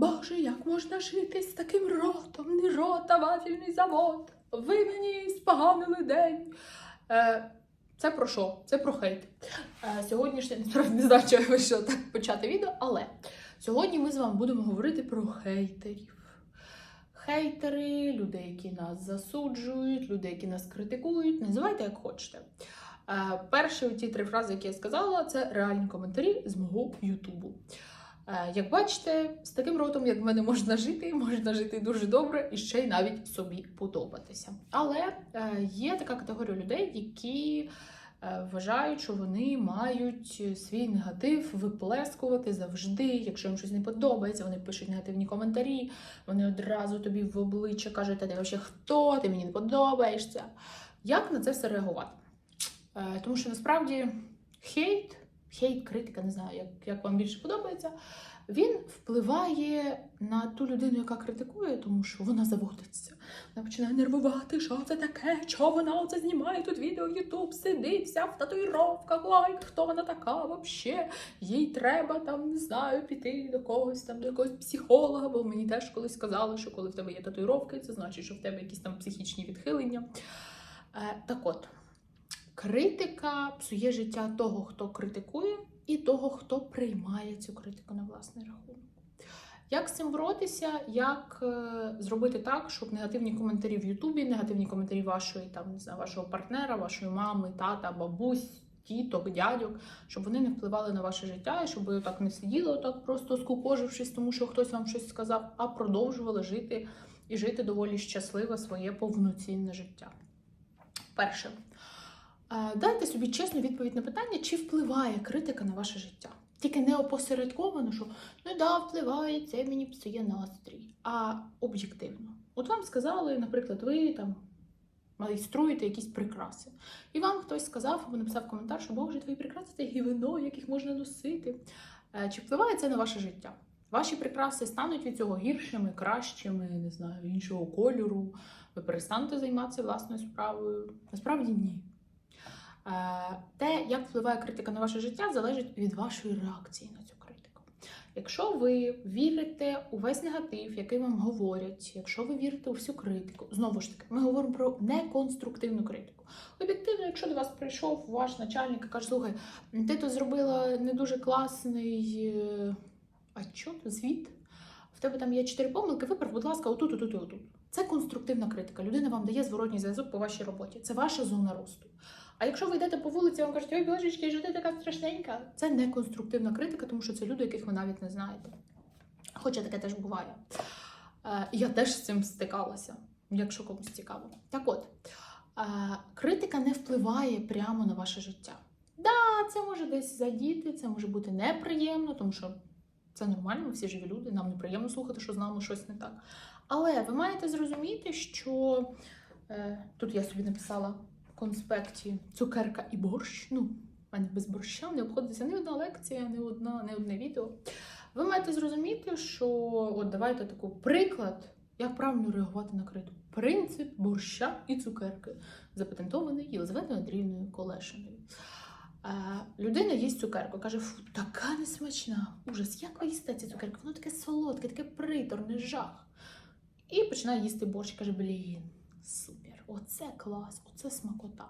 Боже, як можна жити з таким ротом? Не рот, а вафельний завод. Ви мені споганили день. Е, це про що? Це про хейт. Е, сьогоднішнє не знаю, чого що так почати відео, але сьогодні ми з вами будемо говорити про хейтерів. Хейтери, людей, які нас засуджують, людей, які нас критикують, називайте як хочете. Е, перші ті три фрази, які я сказала, це реальні коментарі з мого Ютубу. Е, Як бачите, з таким ротом, як в мене можна жити, можна жити дуже добре і ще й навіть собі подобатися. Але е, є така категорія людей, які е, вважають, що вони мають свій негатив виплескувати завжди. Якщо їм щось не подобається, вони пишуть негативні коментарі, вони одразу тобі в обличчя кажуть, ти взагалі хто, ти мені не подобаєшся. Як на це все реагувати? Тому що насправді хейт, хейт, критика, не знаю, як, як вам більше подобається, він впливає на ту людину, яка критикує, тому що вона заводиться. Вона починає нервувати, що це таке, чого вона оце знімає тут відео в Ютуб, сидить вся в татуїровках, ой, хто вона така вообще? Їй треба там, не знаю, піти до когось там, до якогось психолога, бо мені теж колись сказали, що коли в тебе є татуїровки, це значить, що в тебе якісь там психічні відхилення. Е, так от. Критика псує життя того, хто критикує, і того, хто приймає цю критику на власний рахунок. Як з цим боротися? Як е, зробити так, щоб негативні коментарі в Ютубі, негативні коментарі вашої там не знаю, вашого партнера, вашої мами, тата, бабусь, тіток, дядьок, щоб вони не впливали на ваше життя, і щоб ви отак не сиділи, отак просто скукожившись, тому що хтось вам щось сказав, а продовжували жити і жити доволі щасливе своє повноцінне життя. Перше. Дайте собі чесну відповідь на питання, чи впливає критика на ваше життя. Тільки не опосередковано, що ну да, впливає, це мені псує настрій, а об'єктивно. От вам сказали, наприклад, ви там майструєте якісь прикраси. І вам хтось сказав або написав коментар, що Боже, твої прикраси це гівно, яких можна носити. Е, Чи впливає це на ваше життя? Ваші прикраси стануть від цього гіршими, кращими, не знаю, іншого кольору. Ви перестанете займатися власною справою? Насправді ні. Е, Те, як впливає критика на ваше життя, залежить від вашої реакції на цю критику. Якщо ви вірите у весь негатив, який вам говорять, якщо ви вірите у всю критику, знову ж таки, ми говоримо про неконструктивну критику. Об'єктивно, якщо до вас прийшов ваш начальник і каже, слухай, ти тут зробила не дуже класний е, а що, звіт. В тебе там є чотири помилки, виправ, будь ласка, отут, отут і отут. Це конструктивна критика. Людина вам дає зворотній зв'язок по вашій роботі. Це ваша зона росту. А якщо ви йдете по вулиці, вам кажуть, ой, божечки, що ти така страшненька, це не конструктивна критика, тому що це люди, яких ви навіть не знаєте. Хоча таке теж буває. Е, Я теж з цим стикалася, якщо комусь цікаво. Так от, е, критика не впливає прямо на ваше життя. Да, це може десь задіти, це може бути неприємно, тому що це нормально, ми всі живі люди, нам неприємно слухати, що з нами щось не так. Але ви маєте зрозуміти, що е, тут я собі написала конспекті цукерка і борщ. Ну, в мене без борща не обходиться ні одна лекція, ні одна, ні одне відео. Ви маєте зрозуміти, що от давайте таку приклад, як правильно реагувати на критику. Принцип борща і цукерки, запатентований Єлизаветою Андріївною Колешиною. Е, людина їсть цукерку, каже, фу, така несмачна, ужас, як ви їсте ці цукерки? Воно таке солодке, таке приторне, жах. І починає їсти борщ, каже, блін, супер, оце клас, оце смакота.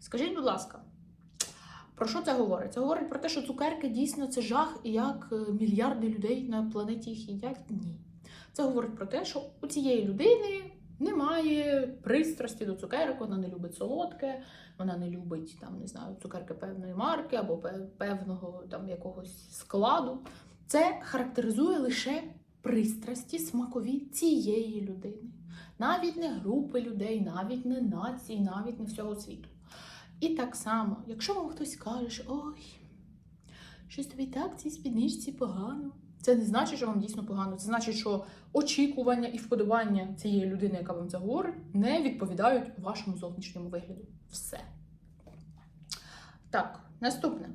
Скажіть, будь ласка, про що це говорить? Це говорить про те, що цукерки дійсно це жах, і як е, мільярди людей на планеті їх їдять? Ні. Це говорить про те, що у цієї людини немає пристрасті до цукерок, вона не любить солодке, вона не любить там, не знаю, цукерки певної марки або певного там якогось складу. Це характеризує лише пристрасті смакові цієї людини. Навіть не групи людей, навіть не нації, навіть не всього світу. І так само, якщо вам хтось каже, ой, щось тобі так цій спідничці погано. Це не значить, що вам дійсно погано. Це значить, що очікування і вподобання цієї людини, яка вам це говорить, не відповідають вашому зовнішньому вигляду. Все. Так, наступне.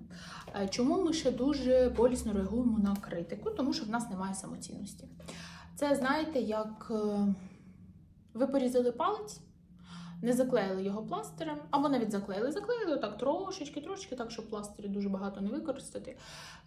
Е, Чому ми ще дуже болісно реагуємо на критику? Тому що в нас немає самоцінності. Це знаєте, як е, ви порізали палець, не заклеїли його пластирем, або навіть заклеїли, заклеїли так трошечки, трошечки, так, щоб пластирі дуже багато не використати.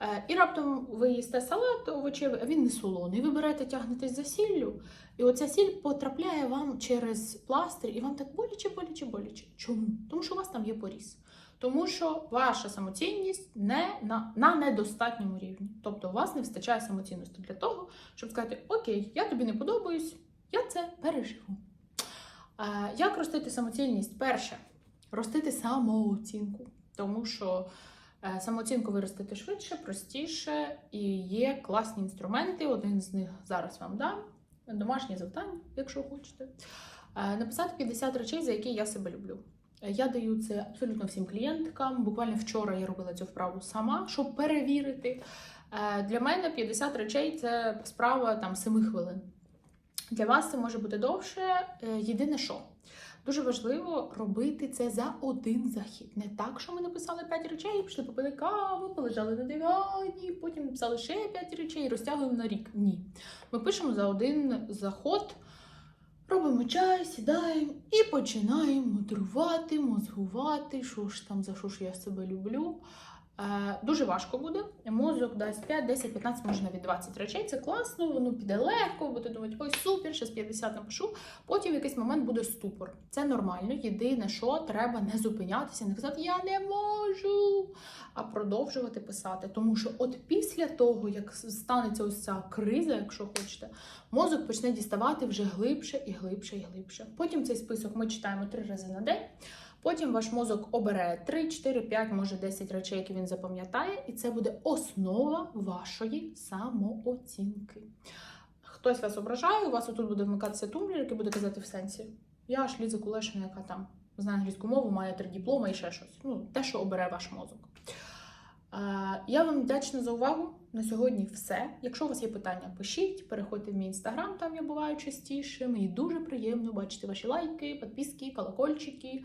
Е, І раптом ви їсте салат овочевий, а він не солоний. Ви берете, тягнетесь за сіллю, і оця сіль потрапляє вам через пластир, і вам так боляче, боляче, боляче. Чому? Тому що у вас там є поріз. Тому що ваша самоцінність не на, на недостатньому рівні. Тобто у вас не вистачає самоцінності для того, щоб сказати: Окей, я тобі не подобаюсь, я це переживу. Як ростити самоцінність? Перше, ростити самооцінку. Тому що е, самооцінку виростити швидше, простіше і є класні інструменти. Один з них зараз вам дам. Домашнє завдання, якщо хочете. Е, Написати 50 речей, за які я себе люблю. Е, Я даю це абсолютно всім клієнткам. Буквально вчора я робила цю вправу сама, щоб перевірити. Для мене 50 речей це справа там 7 хвилин. Для вас це може бути довше. Е, Єдине, що дуже важливо робити це за один захід. Не так, що ми написали 5 речей, пішли попили каву, полежали на дивані, потім написали ще 5 речей розтягуємо на рік. Ні. Ми пишемо за один заход. Робимо чай, сідаємо і починаємо мудрувати, мозгувати, що ж там, за що ж я себе люблю. Е, дуже важко буде. Мозок дасть 5, 10, 15, може навіть 20 речей. Це класно, воно піде легко, будете думати, ой, супер, ще з 50 напишу. Потім в якийсь момент буде ступор. Це нормально. Єдине, що треба не зупинятися, не казати Я не можу, а продовжувати писати. Тому що от після того, як станеться ось ця криза, якщо хочете, мозок почне діставати вже глибше і глибше і глибше. Потім цей список ми читаємо три рази на день. Потім ваш мозок обере 3, 4, 5, може 10 речей, які він запам'ятає, і це буде основа вашої самооцінки. Хтось вас ображає, у вас отут буде вмикатися тумблер, який буде казати в сенсі. Я ж Ліза Кулешина, яка там знає англійську мову, має три дипломи і ще щось. Ну, те, що обере ваш мозок. Е, Я вам вдячна за увагу. На сьогодні все. Якщо у вас є питання, пишіть, переходьте в мій інстаграм, там я буваю частіше. Мені дуже приємно бачити ваші лайки, підписки, колокольчики.